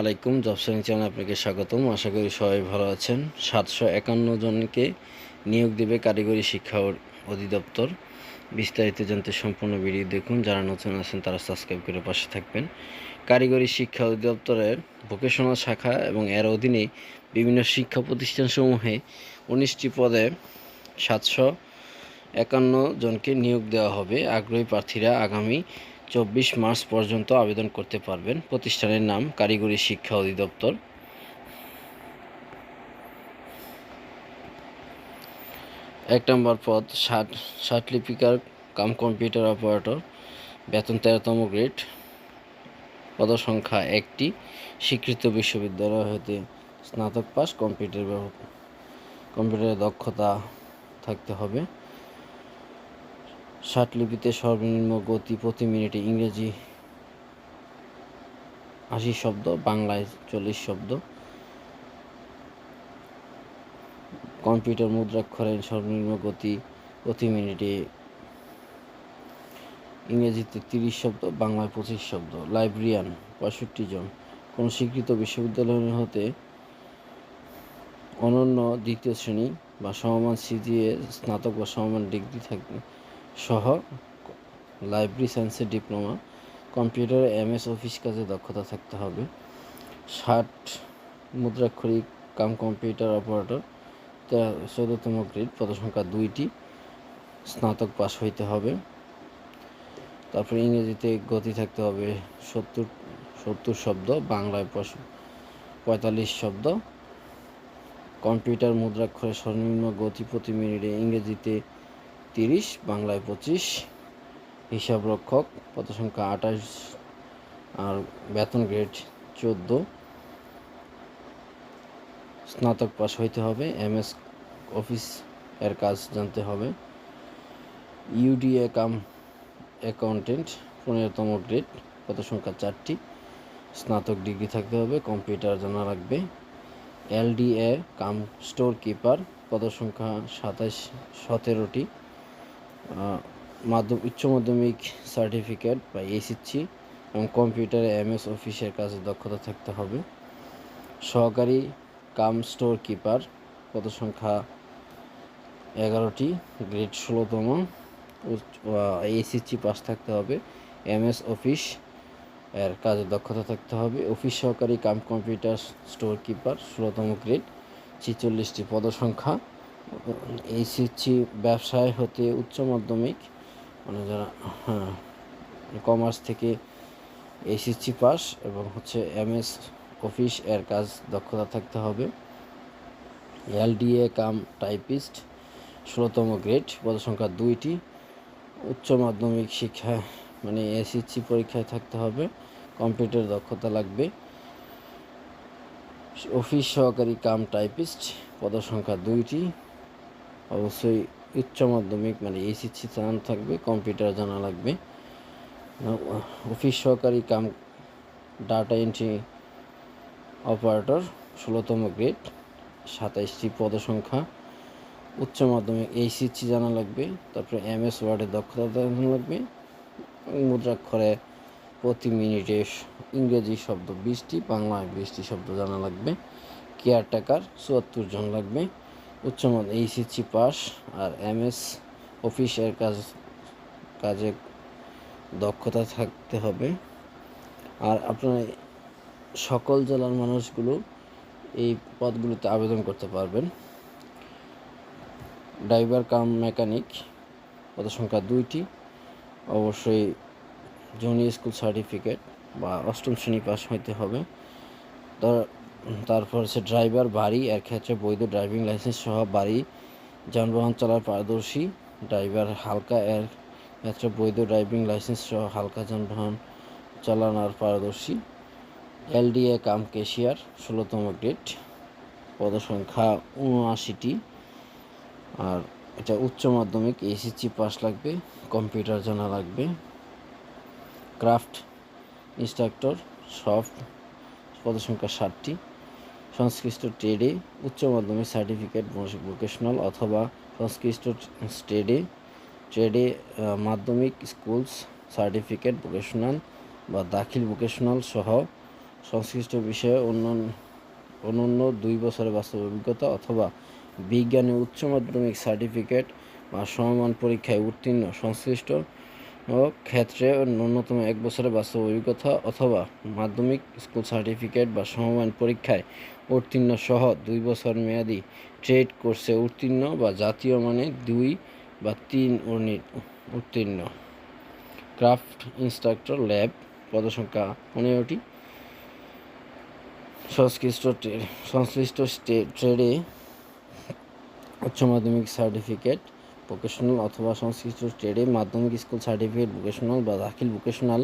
আলাইকুম, জব শ্রেণি চ্যানেল আপনাকে স্বাগতম। আশা করি সবাই ভালো আছেন। সাতশো একান্ন জনকে নিয়োগ দেবে কারিগরি শিক্ষা অধিদপ্তর। বিস্তারিত জানতে সম্পূর্ণ ভিডিও দেখুন। যারা নতুন আছেন, তারা সাবস্ক্রাইব করে পাশে থাকবেন। কারিগরি শিক্ষা অধিদপ্তরের ভোকেশনাল শাখা এবং এর অধীনে বিভিন্ন শিক্ষা প্রতিষ্ঠানসমূহে উনিশটি পদে সাতশো একান্ন জনকে নিয়োগ দেওয়া হবে। আগ্রহী প্রার্থীরা আগামী চব্বিশ মার্চ পর্যন্ত আবেদন করতে পারবেন। প্রতিষ্ঠানের নাম কারিগরি শিক্ষা অধিদপ্তর। এক নম্বর পদ, ষাট ষাট লিপিকার কাম কম্পিউটার অপারেটর, বেতন তেরোতম গ্রেড। পদসংখ্যা একটি, স্বীকৃত বিশ্ববিদ্যালয় হতে স্নাতক পাস, কম্পিউটার কম্পিউটারের দক্ষতা থাকতে হবে। লিপিতে সর্বনিম্ন গতি প্রতি মিনিটে ইংরেজি আশি শব্দ, বাংলায় চল্লিশ শব্দ। কম্পিউটার মুদ্রাক্ষরের সর্বনিম্ন গতি প্রতি মিনিটে ইংরেজিতে তিরিশ শব্দ, বাংলায় পঁচিশ শব্দ। লাইব্রেরিয়ান, পঁয়ষট্টি জন। কোনো স্বীকৃত বিশ্ববিদ্যালয় হতে অনন্য দ্বিতীয় শ্রেণি বা সমমান সিজিএ, স্নাতক বা সমমান ডিগ্রি থাকবে। সহ লাইব্রেরি সায়েন্সের ডিপ্লোমা, কম্পিউটারে, এমএস, অফিস কাজে দক্ষতা থাকতে হবে। ষাট মুদ্রাক্ষরিক কাম কম্পিউটার অপারেটর চৌদ্দতম গ্রেড, পদসংখ্যা দুইটি, স্নাতক পাস হইতে হবে। তারপরে ইংরেজিতে গতি থাকতে হবে সত্তর সত্তর শব্দ, বাংলায় পঁয়তাল্লিশ শব্দ। কম্পিউটার মুদ্রাক্ষরের সর্বনিম্ন গতি প্রতি মিনিটে ইংরেজিতে তিরিশ, বাংলায় পঁচিশ, হিসাব রক্ষক পদ সংখ্যা আঠাশ, আর বেতন গ্রেড চোদ্দ। স্নাতক পাস হইতে হবে, এমএস অফিস এর কাজ জানতে হবে। ইউডিএ কাম অ্যাকাউন্টেন্ট, পনেরোতম গ্রেড কত সংখ্যা চারটি। স্নাতক ডিগ্রি থাকতে হবে, কম্পিউটার জানা লাগবে। এলডিএ কাম স্টোর কিপার পদ সংখ্যা সাতাশ, সতেরোটি। মাধ্যম, উচ্চ মাধ্যমিক সার্টিফিকেট বা এসএসসি এবং কম্পিউটারে এমএস অফিসের কাজে দক্ষতা থাকতে হবে। সহকারী কাম স্টোর কিপার পদ সংখ্যা এগারোটি গ্রেড ষোলোতম এসএসসি পাস থাকতে হবে। এমএস অফিস এর কাজে দক্ষতা থাকতে হবে। অফিস সহকারী কাম কম্পিউটার স্টোর কিপার ষোলোতম গ্রেড ছিচল্লিশটি পদসংখ্যা। এইচএসসি ব্যবসায় হতে উচ্চ মাধ্যমিক মানে যারা হ্যাঁ কমার্স থেকে এইচএসসি পাস এবং হচ্ছে এমএস অফিস এর কাজ দক্ষতা থাকতে হবে। এলডিএ কাম টাইপিস্ট ষোলোতম গ্রেড পদসংখ্যা দুইটি, উচ্চ মাধ্যমিক শিক্ষা মানে এসএসসি পরীক্ষায় থাকতে হবে কম্পিউটার দক্ষতা লাগবে। অফিস সহকারী কাম টাইপিস্ট পদসংখ্যা দুইটি অবশ্যই উচ্চ মাধ্যমিক মানে এসএসসি জানা থাকবে কম্পিউটার জানা লাগবে। অফিস সহকারী কাম ডাটা এন্ট্রি অপারেটর ষোলোতম গ্রেড সাতাইশটি পদসংখ্যা উচ্চ মাধ্যমিক এইচএসসি জানা লাগবে, তারপরে এম এস ওয়ার্ডের দক্ষতা জানা লাগবে মুদ্রাক্ষরে প্রতি মিনিটে ইংরেজি শব্দ বিশটি বাংলায় বিশটি শব্দ জানা লাগবে। কেয়ারটেকার চুয়াত্তর জন লাগবে। উচ্চমান এইচএসসি পাস আর এমএস অফিসের কাজ, কাজে দক্ষতা থাকতে হবে। আর আপনার সকল জেলার মানুষগুলো এই পদগুলোতে আবেদন করতে পারবেন। ড্রাইভার কাম মেকানিক পদ সংখ্যা দুইটি। অবশ্যই জুনিয়র স্কুল সার্টিফিকেট বা অষ্টম শ্রেণি পাস হইতে হবে। তার- তারপর হচ্ছে ড্রাইভার বাড়ি এর ক্ষেত্রে বৈধ ড্রাইভিং লাইসেন্স সহ বাড়ি। যানবাহন চালার পারদর্শী ড্রাইভার হালকা এর ক্ষেত্রে বৈধ ড্রাইভিং লাইসেন্স সহ হালকা যানবাহন চালানোর পারদর্শী। এলডিএ কাম কেশিয়ার ষোলোতম গ্রেড পদসংখ্যা উনআশিটি আর এটা উচ্চ মাধ্যমিক এসএসসি পাস লাগবে কম্পিউটার জানা লাগবে। ক্রাফট ইনস্ট্রাক্টর সফট পদসংখ্যা ষাটটি। সংশ্লিষ্ট ট্রেডে উচ্চ মাধ্যমিক সার্টিফিকেট ভোকেশনাল অথবা সংশ্লিষ্ট ট্রেডে ট্রেডে মাধ্যমিক স্কুলস সার্টিফিকেট ভোকেশনাল বা দাখিল ভোকেশনাল সহ সংশ্লিষ্ট বিষয়ে অন্য অনন্য দুই বছরের বাস্তব অভিজ্ঞতা অথবা বিজ্ঞানে উচ্চ মাধ্যমিক সার্টিফিকেট বা সমমান পরীক্ষায় উত্তীর্ণ সংশ্লিষ্ট ক্ষেত্রে ন্যূনতম এক বছরের বাস্তব অভিজ্ঞতা অথবা মাধ্যমিক স্কুল সার্টিফিকেট বা সমমান পরীক্ষায় উত্তীর্ণ সহ দুই বছর মেয়াদি ট্রেড কোর্সে উত্তীর্ণ বা জাতীয় মানে দুই বা তিন উত্তীর্ণ। ক্রাফট ইনস্ট্রাক্টর ল্যাব পদসংখ্যা পনেরোটি। সংশ্লিষ্ট সংশ্লিষ্ট ট্রেডে উচ্চ মাধ্যমিক সার্টিফিকেট ভোকেশনাল অথবা সংশ্লিষ্ট ট্রেডে মাধ্যমিক স্কুল সার্টিফিকেট ভোকেশনাল বা দাখিল ভোকেশনাল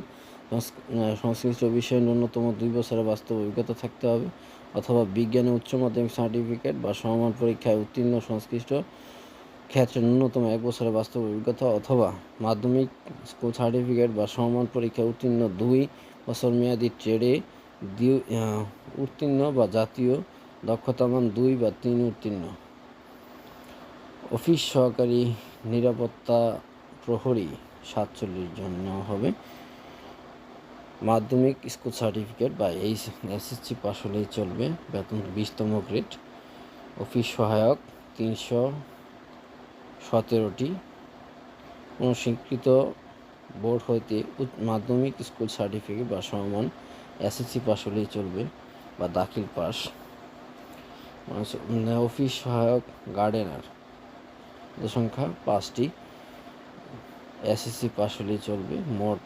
সংশ্লিষ্ট বিষয়ে ন্যূনতম দুই বছরের বাস্তব অভিজ্ঞতা থাকতে হবে অথবা বিজ্ঞানে উচ্চ মাধ্যমিক সার্টিফিকেট বা সমমান পরীক্ষায় উত্তীর্ণ সংশ্লিষ্ট ক্ষেত্রে ন্যূনতম এক বছরের বাস্তব অভিজ্ঞতা অথবা মাধ্যমিক স্কুল সার্টিফিকেট বা সমমান পরীক্ষায় উত্তীর্ণ দুই বছর মেয়াদি ট্রেডে উত্তীর্ণ বা জাতীয় দক্ষতামান দুই বা তিন উত্তীর্ণ। অফিস সহকারী নিরাপত্তা প্রহরী সাতচল্লিশ জন নেওয়া হবে। মাধ্যমিক স্কুল সার্টিফিকেট বা এইচ, এসএসসি পাস হলেই চলবে। বেতন বিশতম গ্রেড। অফিস সহায়ক তিনশো সতেরোটি। কোনো স্বীকৃত বোর্ড হইতে মাধ্যমিক স্কুল সার্টিফিকেট বা সমান এসএসসি পাস হলেই চলবে বা দাখিল পাস মানে অফিস সহায়ক গার্ডেনার। সংখ্যা পাঁচটি। এসএসসি পাস হলেই চলবে। মোট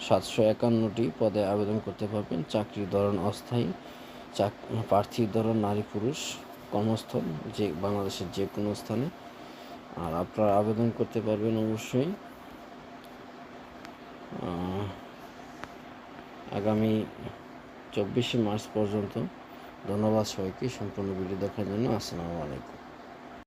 সাতশো একান্নটি পদে আবেদন করতে পারবেন। চাকরির ধরন অস্থায়ী। চাক প্রার্থীর ধরন নারী পুরুষ। কর্মস্থল যে বাংলাদেশের যে কোনো স্থানে। আর আপনারা আবেদন করতে পারবেন অবশ্যই। আগামী চব্বিশে মার্চ পর্যন্ত। ধন্যবাদ সবাইকে সম্পূর্ণ ভিডিও দেখার জন্য আসসালামু আলাইকুম।